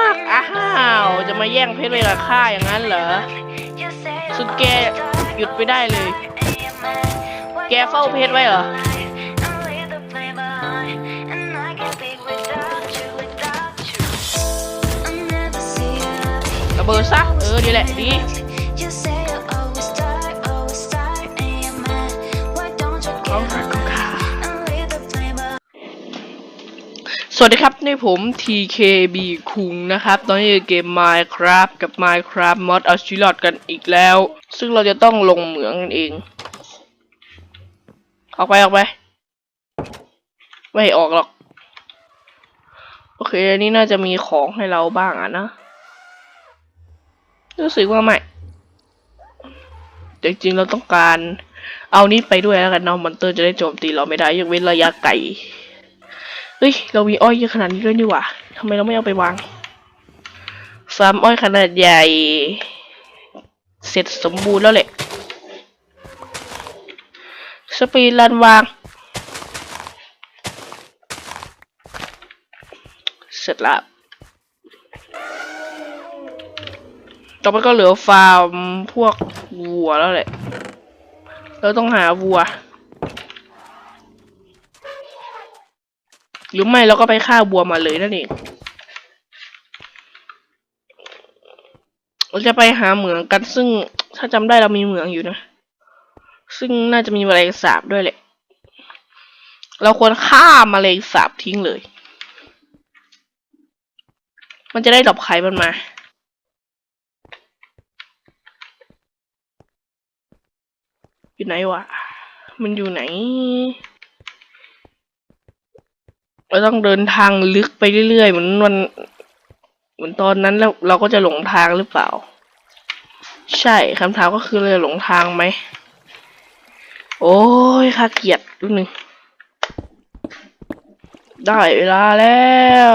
มาก อ้าว จะมาแย่งเพชรไปกับข้าอย่างนั้นเหรอ สุดแกหยุดไปได้เลย แกเฝ้าเพชรไว้เหรอ ระเบิดซะ เออ ดีแหละ ดี สวัสดีครับ นี่ผม TKB คุงนะครับ ตอนนี้เกม Minecraft กับ Minecraft Mod a s h i l o t กันอีกแล้ว ซึ่งเราจะต้องลงเหมืองกันเอง ออกไป ออกไป ไม่ออกหรอก โอเค อันนี้น่าจะมีของให้เราบ้างอะนะ รู้สึกว่าไม่จริงๆ เราต้องการ เอานี้ไปด้วยแล้วกันเนาะมอนเตอร์จะได้โจมตีเราไม่ได้ยกเว้นระยะไกล เฮ้ย เรามีอ้อยเยอะขนาดนี้ด้วยนี่หว่าทำไมเราไม่เอาไปวางฟาร์มอ้อยขนาดใหญ่ เสร็จสมบูรณ์แล้วแหละ สปีดรันวาง เสร็จแล้วต่อไปก็เหลือฟาร์มพวกวัวแล้วแหละ เราต้องหาวัว หรือไม่เราก็ไปฆ่าบัวมาเลยนั่นเองเราจะไปหาเหมืองกันซึ่งถ้าจำได้เรามีเหมืองอยู่นะ ซึ่งน่าจะมีแมลงสาบด้วยแหละ เราควรฆ่าแมลงสาบทิ้งเลย มันจะได้ดอปไข่มันมาอยู่ไหนวะ มันอยู่ไหน เราต้องเดินทางลึกไปเรื่อยๆเหมือนวันเหมือนตอนนั้นแล้วเราก็จะหลงทางหรือเปล่า ใช่คำถามก็คือเราจะหลงทางไหม โอ้ยข้าเกียดรูปหนึ่งได้เวลาแล้ว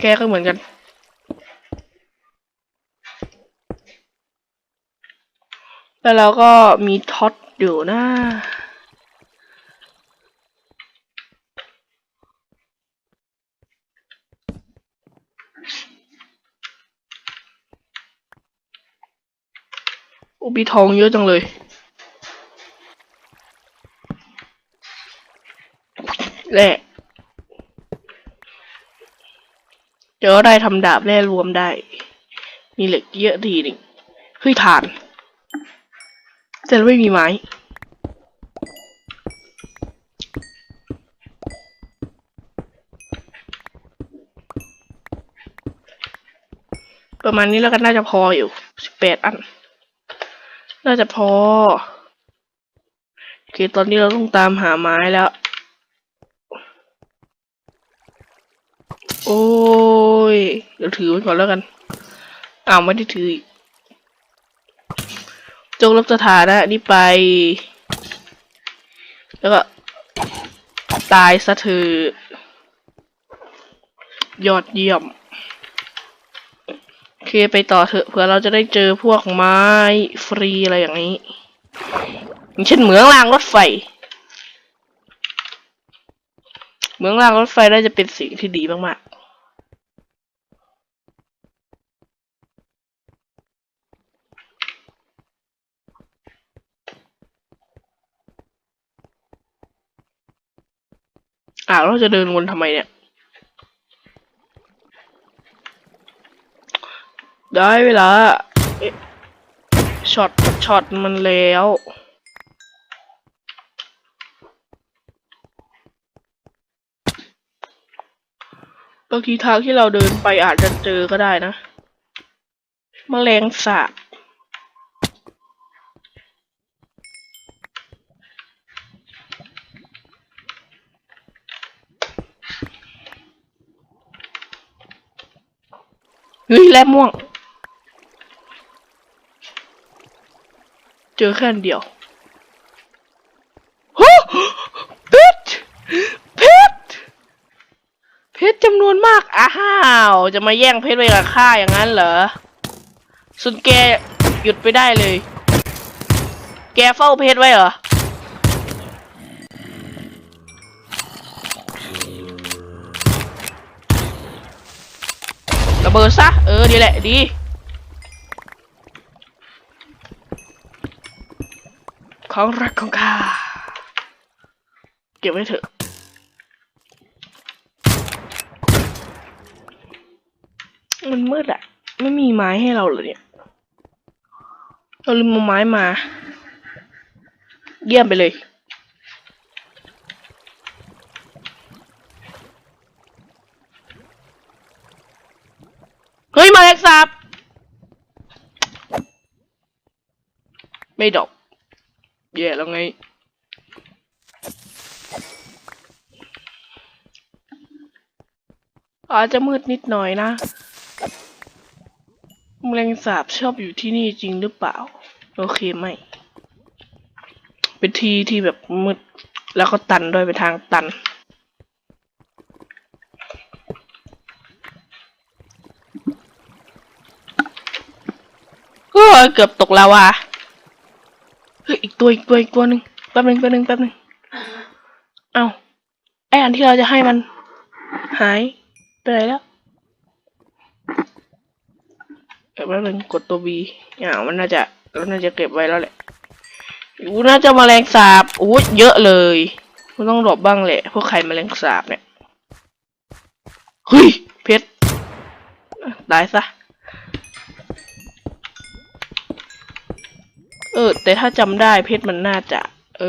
แกก็เหมือนกัน แล้วเราก็มีท็อตอยู่นะอุบีทองเยอะจังเลยแหละเดี๋ยวได้ทำดาบแร่รวมได้ มีเหล็กเยอะทีหนึ่งเฮ้ยฐาน แต่ไม่มีไม้ประมาณนี้แล้วก็น่าจะพออยู่สิบแปดอัน น่าจะพอ โอเค ตอนนี้เราต้องตามหาไม้แล้ว โอ้ย เดี๋ยวถือไว้ก่อนแล้วกัน อ้าว ไม่ได้ถืออีก จงรับสถานะนี่ไป แล้วก็ ตายซะเธอยอดเยี่ยม โอเคไปต่อเถอะเผื่อเราจะได้เจอพวกไม้ฟรีอะไรอย่างนี้ อย่างเช่นเหมืองรางรถไฟ เหมืองรางรถไฟน่าจะเป็นสิ่งที่ดีมากๆ อ้าวเราจะเดินวนทำไมเนี่ย ได้เวลาช็อตช็อตมันแล้วบางทีทางที่เราเดินไปอาจจะเจอก็ได้นะแมลงสาบ ฮ้ยแลบม่วง เจอแค่เดียวโอ้เพชรเพชรเพชรจำนวนมาก อ้าว จะมาแย่งเพชรไปกับข้าอย่างนั้นเหรอ สุดแกหยุดไปได้เลย แกเฝ้าเพชรไว้เหรอ เบิดซะ เออ ดีแหละ ดี ของรักของข้า เก็บไว้เถอะ มันมืดอะไม่มีไม้ให้เราเลยเนี่ย เราลืมเอาไม้มา เยี่ยมไปเลย เฮ้ยมาแล็กซับไม่ดอกแย่แล้วไงอาจจะมืดนิดหน่อยนะแมลงสาบชอบอยู่ที่นี่จริงหรือเปล่า โอเคไม่ เป็นที่ที่แบบมืด แล้วก็ตันด้วยเป็นทางตัน อเกือบตกลาวาเฮ้ยอีกตัวอีกตัวอีกตัวหนึ่งแป๊บหนึ่งแป๊บหนึ่งแป๊บหนึ่งเอาไออันที่เราจะให้มัน หายไปไหนแล้วเดี๋ยวแป๊บหนึ่งกดตัว B อ่ามันน่าจะเราน่าจะเก็บไว้แล้วแหละอู้น่าจะแมลงสาบอู้เยอะเลยมันต้องหลบบ้างแหละพวกไข่แมลงสาบเนี่ยเฮ้ยเพชรตายซะ เออ แต่ถ้าจำได้เพชรมันน่าจะ เอ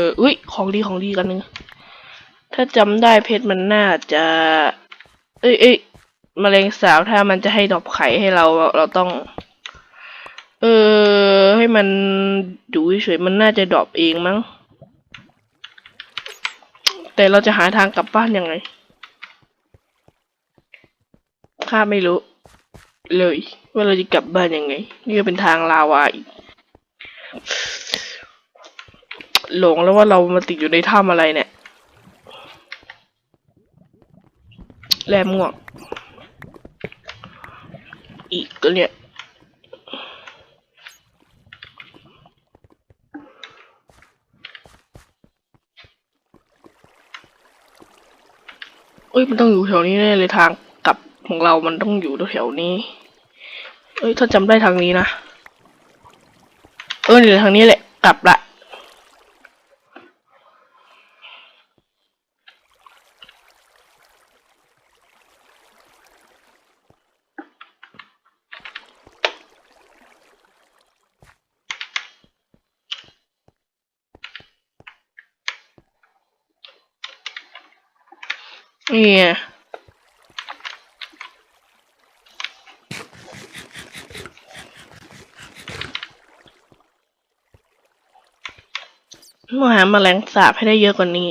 ออุ้ยของดีของดีกันนึงถ้าจำได้เพชรมันน่าจะ เอ้ยเอ้ยแมลงสาบถ้ามันจะให้ดอกไข่ให้เราเราต้อง เออ ให้มันดูเฉยมันน่าจะดอปเองมั้ง แต่เราจะหาทางกลับบ้านยังไงข้าไม่รู้ เลย ว่าเราจะกลับบ้านยังไง นี่ก็เป็นทางลาวาอีก หลงแล้วว่าเรามาติดอยู่ในถ้ำอะไรเนี่ยแรมง่วงอีกก็เนี่ยเอ้ยมันต้องอยู่แถวนี้แน่เลยทางกลับของเรามันต้องอยู่แถวๆนี้ เอ้ยถ้าจำได้ทางนี้นะ เออนี่แหละทางนี้แหละ กลับละนี่ มาหาแมลงสาบให้ได้เยอะกว่านี้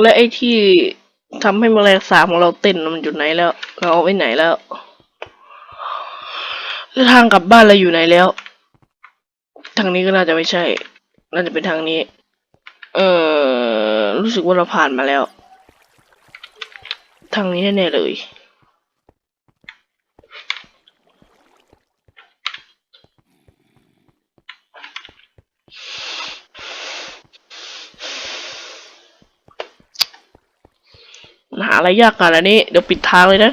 และไอ้ที่ทำให้แมลงสาบของเราเต้นมันอยู่ไหนแล้ว เราเอาไว้ไหนแล้วแล้วทางกลับบ้านเราอยู่ไหนแล้ว ทางนี้ก็น่าจะไม่ใช่ น่าจะเป็นทางนี้ เออรู้สึกว่าเราผ่านมาแล้ว ทางนี้แน่เลย หาอะไรยากขนาดนี้ เดี๋ยวปิดทางเลยนะ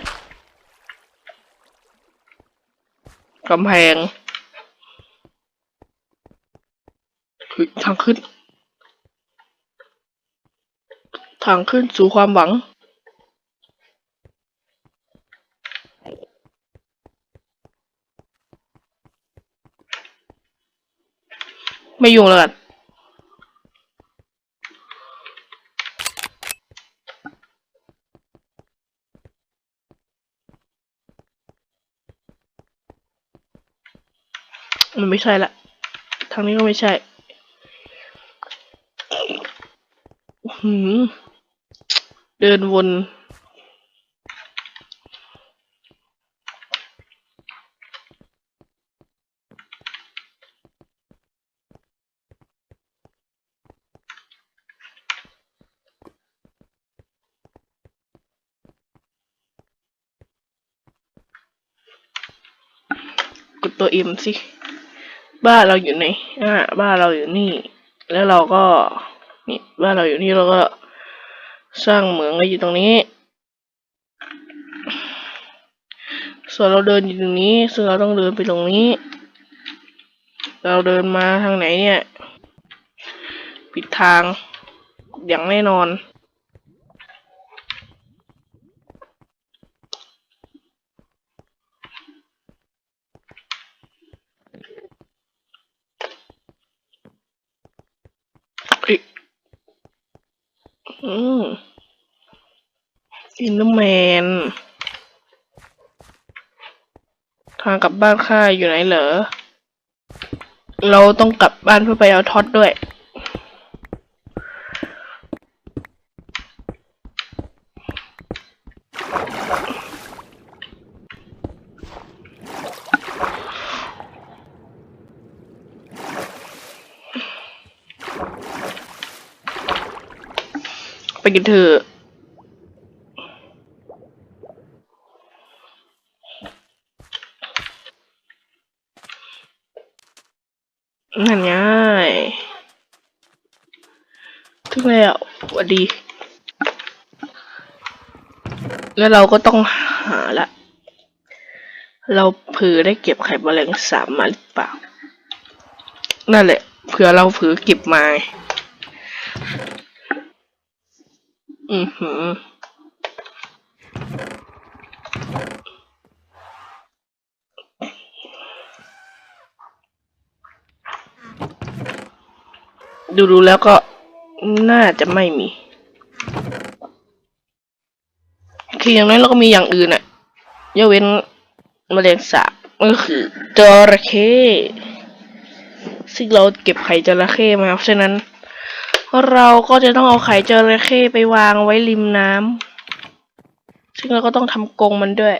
กำแพงเฮ้ยทางขึ้น ทางขึ้นสู่ความหวัง ไม่ยุ่งแล้วกัน มันไม่ใช่ละ ทางนี้ก็ไม่ใช่หืมเดินวน กดตัวเอ็มสิ บ้านเราอยู่ไหนอ่าบ้านเราอยู่นี่ แล้วเราก็นี่บ้านเราอยู่นี่เราก็สร้างเหมืองไว้อยู่ตรงนี้ ส่วนเราเดินอยู่ตรงนี้ซึ่งเราต้องเดินไปตรงนี้ เราเดินมาทางไหนเนี่ย ผิดทางอย่างแน่นอน เอ้ยอืม อินเดอร์แมน ทางกลับบ้านข้าอยู่ไหนเหรอ เราต้องกลับบ้านเพื่อไปเอาท็อตด้วย ไปกินเถอะนั่นไงถึงแล้ วัสดี แล้วเราก็ต้องหาละ เราเผื่อได้เก็บไข่แมลงสาบมาหรือเปล่า นั่นแหละ เผื่อเราเผื่อเก็บมา อือหือดูดูๆแล้วก็ น่าจะไม่มี คืออย่างน้อยเราก็มีอย่างอื่นอะยกเว้นมแมลงสาบก็คือจระเข้ซึ่งเราเก็บไข่จระเข้มาเพราะฉะนั้น เราก็จะต้องเอาไข่จระเข้ไปวางไว้ริมน้ำซึ่งเราก็ต้องทำกรงมันด้วย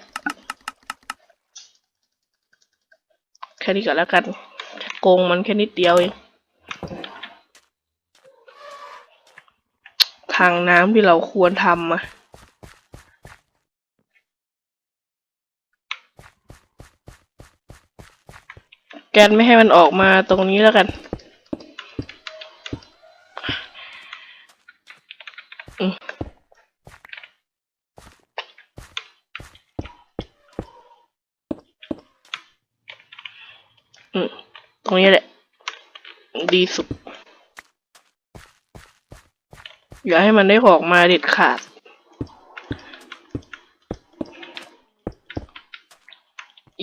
แค่นี้ก่อนแล้วกันกรงมันแค่นิดเดียวเอง ทางน้ำที่เราควรทำอะกันไม่ให้มันออกมาตรงนี้แล้วกันอืมตรงนี้แหละ ดีสุด อย่าให้มันได้ออกมาเด็ดขาด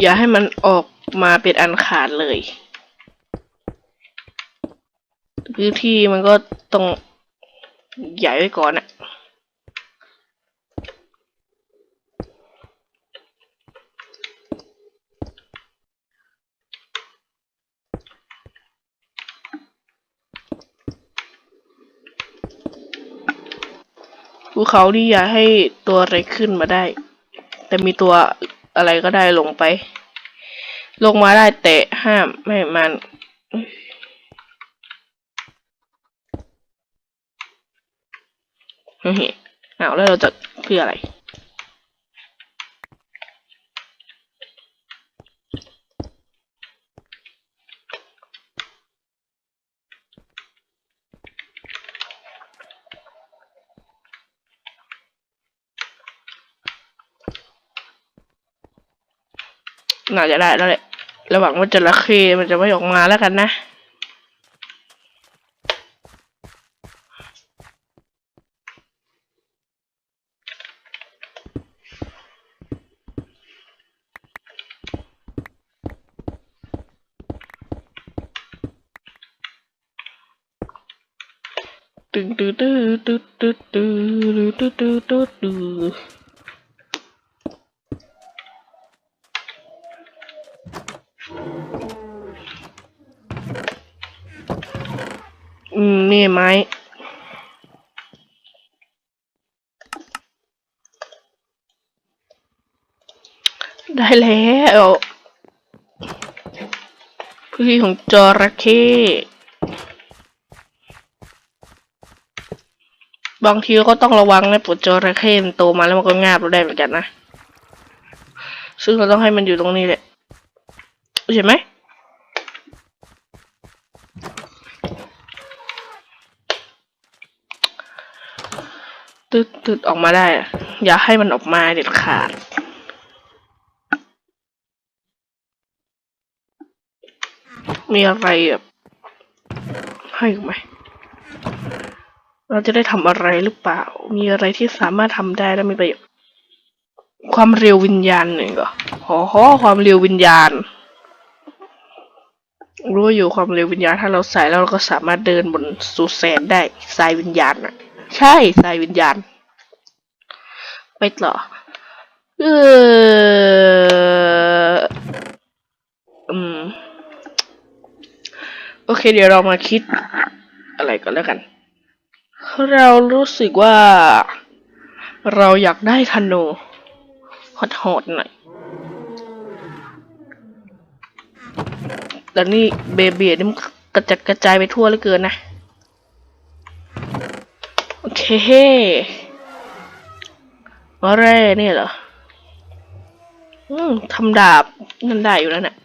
อย่าให้มันออกมาเป็นอันขาดเลย พื้นที่มันก็ต้องใหญ่ไว้ก่อนอะ ภูเขานี่อย่าให้ตัวอะไรขึ้นมาได้ แต่มีตัวอะไรก็ได้ลงไป ลงมาได้แต่ห้ามไม่มันเฮ้ยเอาแล้วเราจะเพื่ออะไร น่าจะได้แล้วแหละระหว่างว่าจระเข้มันจะไม่ออกมาแล้วกันนะตึงตื้อตื้อตื้อตื้อ อืม นี่ไม้ ได้แล้วพื้นที่ของจระเข้บางทีก็ต้องระวังนะปวดจระเข้มันโตมาแล้วมันก็งาบเราได้เหมือนกันนะ ซึ่งเราต้องให้มันอยู่ตรงนี้แหละ ใช่ไหม ตืดตืดออกมาได้ อย่าให้มันออกมาเด็ดขาด มีอะไรแบบให้ไหม เราจะได้ทำอะไรหรือเปล่า มีอะไรที่สามารถทำได้และมีประโยชน์ ความเร็ววิญญาณหนึ่งเหรอหอหอความเร็ววิญญาณ รู้อยู่ความเร็ววิญญาณ ถ้าเราใส่แล้วเราก็สามารถเดินบนสุแสนได้สายวิญญาณน่ะ ใช่สายวิญญาณ ไปต่อ เอออืม โอเค เดี๋ยวเรามาคิด อะไรก่อนแล้วกัน เรารู้สึกว่า เราอยากได้ธนูโหดๆหน่อยแต่นี่เบเบียนี่มันกระจัดกระจายไปทั่วเหลือเกินนะ โอเคอะไรเนี่ยเหรอ อืมทำดาบนั่นได้อยู่แล้วเนี่ย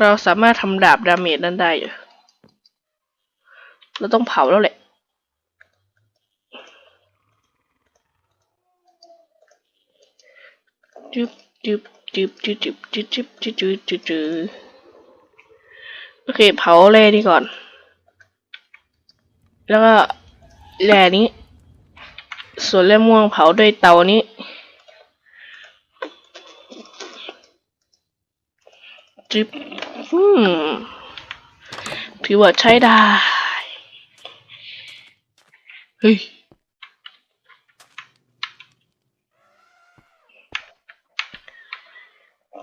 เราสามารถทำดาบดาเมจนั่นได้อยู่ เราต้องเผาแล้วแหละจึ๊บจึ๊บจึ๊บจึ๊บจึ๊บจึ๊บจึ๊บจึ๊บจึ๊บจึ๊บจึ๊บโอเค เผาแร่นี่ก่อน แล้วก็ แร่นี้ ส่วนแร่ม่วงเผาด้วยเตานี้จึ๊บอืมถือว่าใช้ได้ เฮ้ย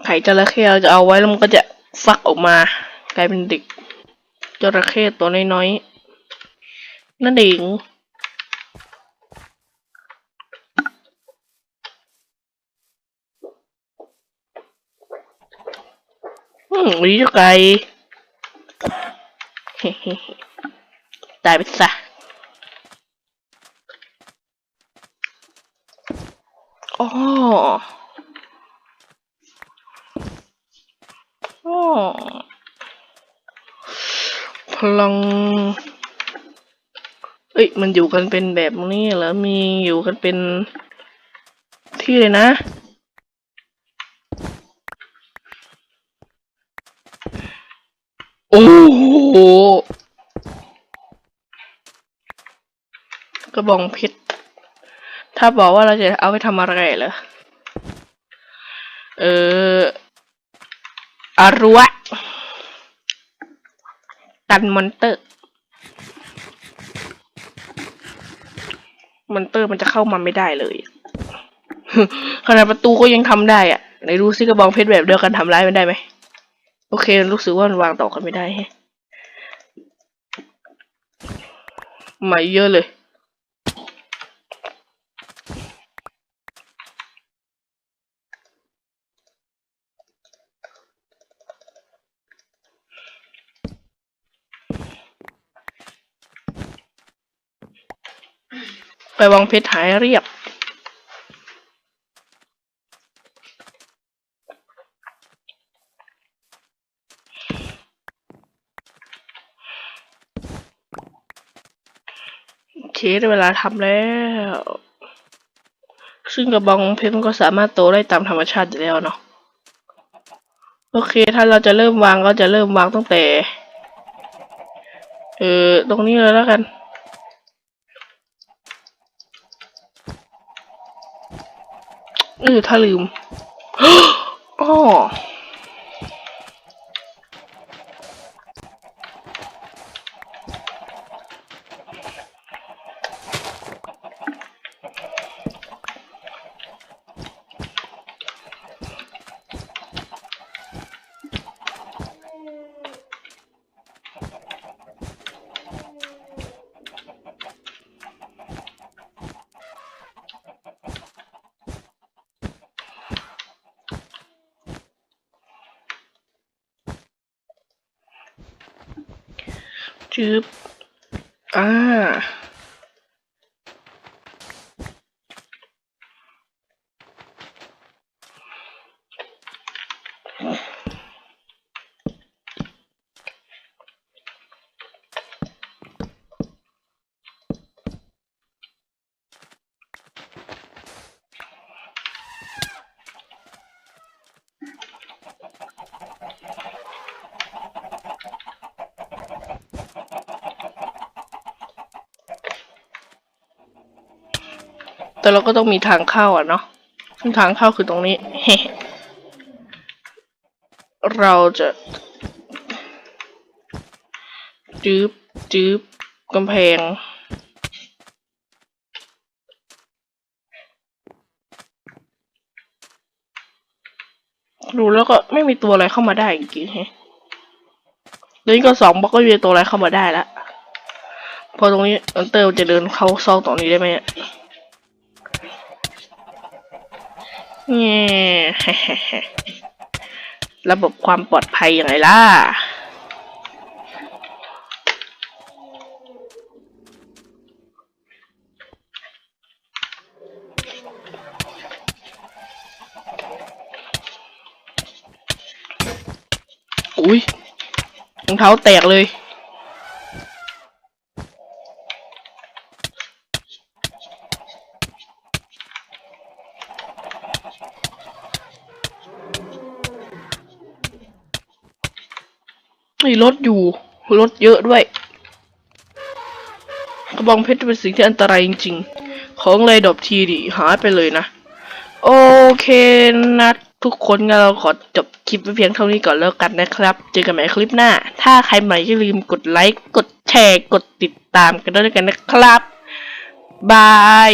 ไข่จระเข้เราจะเอาไว้แล้วมันก็จะฟักออกมา กลายเป็นเด็กจระเข้ตัวน้อยๆนั่นเอง มวันนี้เจ้าไก่เฮ้ๆตายไปซะอ๋ออ๋อพลัง เอ้ย มันอยู่กันเป็นแบบนี้เหรอ มีอยู่กันเป็นที่เลยนะ โอ้โห กระบองเพชรถ้าบอกว่าเราจะเอาไปทำอะไรเหรอ เอออารัวกันมอนเตอร์ มอนเตอร์มันจะเข้ามาไม่ได้เลย ขนาดประตูก็ยังทำได้อะ ไหนดูซิกระบองเพชรแบบเดียวกันทำร้ายมันได้ไหม โอเค รู้สึกว่ามันวางต่อกันไม่ได้ ใหม่เยอะเลยไปวางเพชรหายเรียบ โอเค ได้เวลาทำแล้ว ซึ่งกระบองเพชรมันก็สามารถโตได้ตามธรรมชาติอยู่แล้วเนาะ โอเค ถ้าเราจะเริ่มวางก็จะเริ่มวางตั้งแต่ เออตรงนี้เลยแล้วกันเออถ้าลืม อ๋อ YouTube แต่เราก็ต้องมีทางเข้าอะเนาะซึ่งทางเข้าคือตรงนี้ เราจะจืบจืบกำแพง ดูแล้วก็ไม่มีตัวอะไรเข้ามาได้จริงๆแฮะแล้วนี่ก็สองบล็อกก็มีตัวอะไรเข้ามาได้แล้วพอตรงนี้อันเตอร์จะเดินเข้าซอกตรงนี้ได้ไหมอะ แง่ระบบความปลอดภัยยังไงล่ะ อุ้ยรองเท้าแตกเลย มีรถอยู่รถเยอะด้วย กระบองเพชรเป็นสิ่งที่อันตรายจริงๆ ของเลยดอปทีดิหายไปเลยนะ โอเคนะทุกคนงั้นเราขอจบคลิปไว้เพียงเท่านี้ก่อนแล้วกันนะครับ เจอกันใหม่คลิปหน้า ถ้าใครใหม่อย่าลืมกดไลค์ กดแชร์ กดติดตามกันด้วยกันนะครับ บาย